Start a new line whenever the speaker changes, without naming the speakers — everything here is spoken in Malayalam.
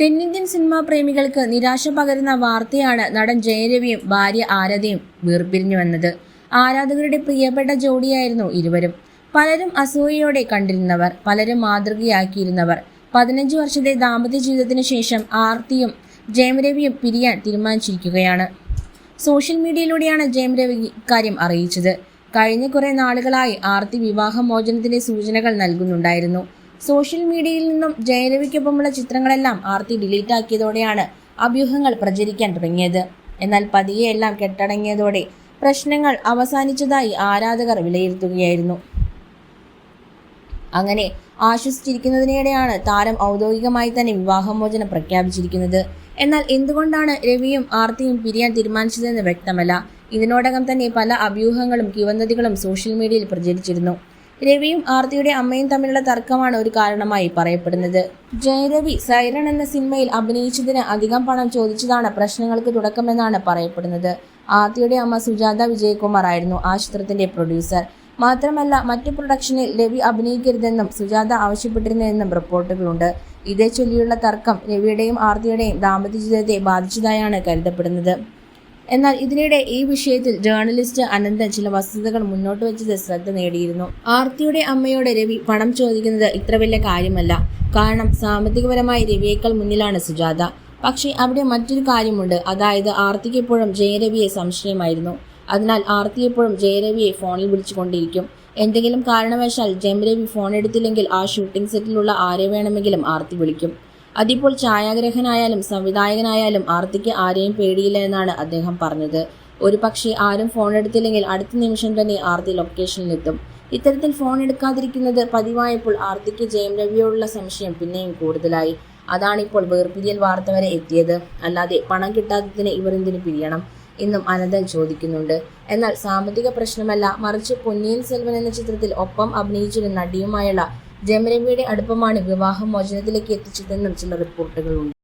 തെന്നിന്ത്യൻ സിനിമാ പ്രേമികൾക്ക് നിരാശ പകരുന്ന വാർത്തയാണ് നടൻ ജയരവിയും ഭാര്യ ആരതയും വീർപിരിഞ്ഞു വന്നത് ആരാധകരുടെ പ്രിയപ്പെട്ട ജോഡിയായിരുന്നു ഇരുവരും. പലരും അസൂയയോടെ കണ്ടിരുന്നവർ പലരും മാതൃകയാക്കിയിരുന്നവർ. പതിനഞ്ച് വർഷത്തെ ദാമ്പത്യ ജീവിതത്തിന് ശേഷം ആർത്തിയും ജയമരവിയും പിരിയാൻ തീരുമാനിച്ചിരിക്കുകയാണ്. സോഷ്യൽ മീഡിയയിലൂടെയാണ് ജയമരവി ഇക്കാര്യം അറിയിച്ചത്. കഴിഞ്ഞ കുറേ നാളുകളായി ആർത്തി വിവാഹമോചനത്തിന്റെ സൂചനകൾ നൽകുന്നുണ്ടായിരുന്നു. സോഷ്യൽ മീഡിയയിൽ നിന്നും ജയരവിക്കൊപ്പമുള്ള ചിത്രങ്ങളെല്ലാം ആർത്തി ഡിലീറ്റ് ആക്കിയതോടെയാണ് അഭ്യൂഹങ്ങൾ പ്രചരിക്കാൻ തുടങ്ങിയത്. എന്നാൽ പതിയെ എല്ലാം കെട്ടടങ്ങിയതോടെ പ്രശ്നങ്ങൾ അവസാനിച്ചതായി ആരാധകർ വിലയിരുത്തുകയായിരുന്നു. അങ്ങനെ ആശ്വസിച്ചിരിക്കുന്നതിനിടെയാണ് താരം ഔദ്യോഗികമായി തന്നെ വിവാഹമോചനം പ്രഖ്യാപിച്ചിരിക്കുന്നത്. എന്നാൽ എന്തുകൊണ്ടാണ് രവിയും ആർത്തിയും പിരിയാൻ തീരുമാനിച്ചതെന്ന് വ്യക്തമല്ല. ഇതിനോടകം തന്നെ പല അഭ്യൂഹങ്ങളും കിവന്നതികളും സോഷ്യൽ മീഡിയയിൽ പ്രചരിച്ചിരുന്നു. രവിയും ആർത്തിയുടെ അമ്മയും തമ്മിലുള്ള തർക്കമാണ് ഒരു കാരണമായി പറയപ്പെടുന്നത്. ജയരവി സൈറൺ എന്ന സിനിമയിൽ അഭിനയിച്ചതിന് അധികം പണം ചോദിച്ചതാണ് പ്രശ്നങ്ങൾക്ക് തുടക്കമെന്നാണ് പറയപ്പെടുന്നത്. ആർത്തിയുടെ അമ്മ സുജാത വിജയകുമാർ ആയിരുന്നു ആ ചിത്രത്തിന്റെ പ്രൊഡ്യൂസർ. മാത്രമല്ല മറ്റു പ്രൊഡക്ഷനിൽ രവി അഭിനയിക്കരുതെന്നും സുജാത ആവശ്യപ്പെട്ടിരുന്നെന്നും റിപ്പോർട്ടുകളുണ്ട്. ഇതേ ചൊല്ലിയുള്ള തർക്കം രവിയുടെയും ആർത്തിയുടെയും ദാമ്പത്യ ജീവിതത്തെ ബാധിച്ചതായാണ് കരുതപ്പെടുന്നത്. എന്നാൽ ഇതിനിടെ ഈ വിഷയത്തിൽ ജേർണലിസ്റ്റ് അനന്തൻ ചില വസ്തുതകൾ മുന്നോട്ട് വെച്ചത് ശ്രദ്ധ നേടിയിരുന്നു. ആർത്തിയുടെ അമ്മയോട് രവി പണം ചോദിക്കുന്നത് ഇത്ര വലിയ കാര്യമല്ല. കാരണം സാമ്പത്തികപരമായി രവിയേക്കാൾ മുന്നിലാണ് സുജാത. പക്ഷേ അവിടെ മറ്റൊരു കാര്യമുണ്ട്. അതായത് ആർത്തിക്ക് എപ്പോഴും ജയരവിയെ സംശയമായിരുന്നു. അതിനാൽ ആർത്തി എപ്പോഴും ജയരവിയെ ഫോണിൽ വിളിച്ചുകൊണ്ടിരിക്കും. എന്തെങ്കിലും കാരണവശാൽ ജയരവി ഫോൺ എടുത്തില്ലെങ്കിൽ ആ ഷൂട്ടിംഗ് സെറ്റിലുള്ള ആരെ വേണമെങ്കിലും ആർത്തി വിളിക്കും. അതിപ്പോൾ ഛായാഗ്രഹനായാലും സംവിധായകനായാലും ആർത്തിക്ക് ആരെയും പേടിയില്ല എന്നാണ് അദ്ദേഹം പറഞ്ഞത്. ഒരു പക്ഷേ ആരും ഫോൺ എടുത്തില്ലെങ്കിൽ അടുത്ത നിമിഷം തന്നെ ആർത്തി ലൊക്കേഷനിലെത്തും ഇത്തരത്തിൽ ഫോൺ എടുക്കാതിരിക്കുന്നത് പതിവായപ്പോൾ ആർത്തിക്ക് ജയം രവിയോടുള്ള സംശയം പിന്നെയും കൂടുതലായി. അതാണിപ്പോൾ വേർപിരിയൽ വാർത്ത വരെ എത്തിയത്. അല്ലാതെ പണം കിട്ടാത്തതിന് ഇവർ എന്തിനു പിരിയണം? എന്നും അനന്തൻ ചോദിക്കുന്നുണ്ട്. എന്നാൽ സാമ്പത്തിക പ്രശ്നമല്ല മറിച്ച് പൊന്നിയിൻ സെൽവൻ എന്ന ചിത്രത്തിൽ ഒപ്പം അഭിനയിച്ചിരുന്ന നടിയുമായുള്ള ജയമരവിയുടെ അടുപ്പമാണ് വിവാഹമോചനത്തിലേക്ക് എത്തിച്ചതെന്നും ചില റിപ്പോർട്ടുകളുണ്ട്.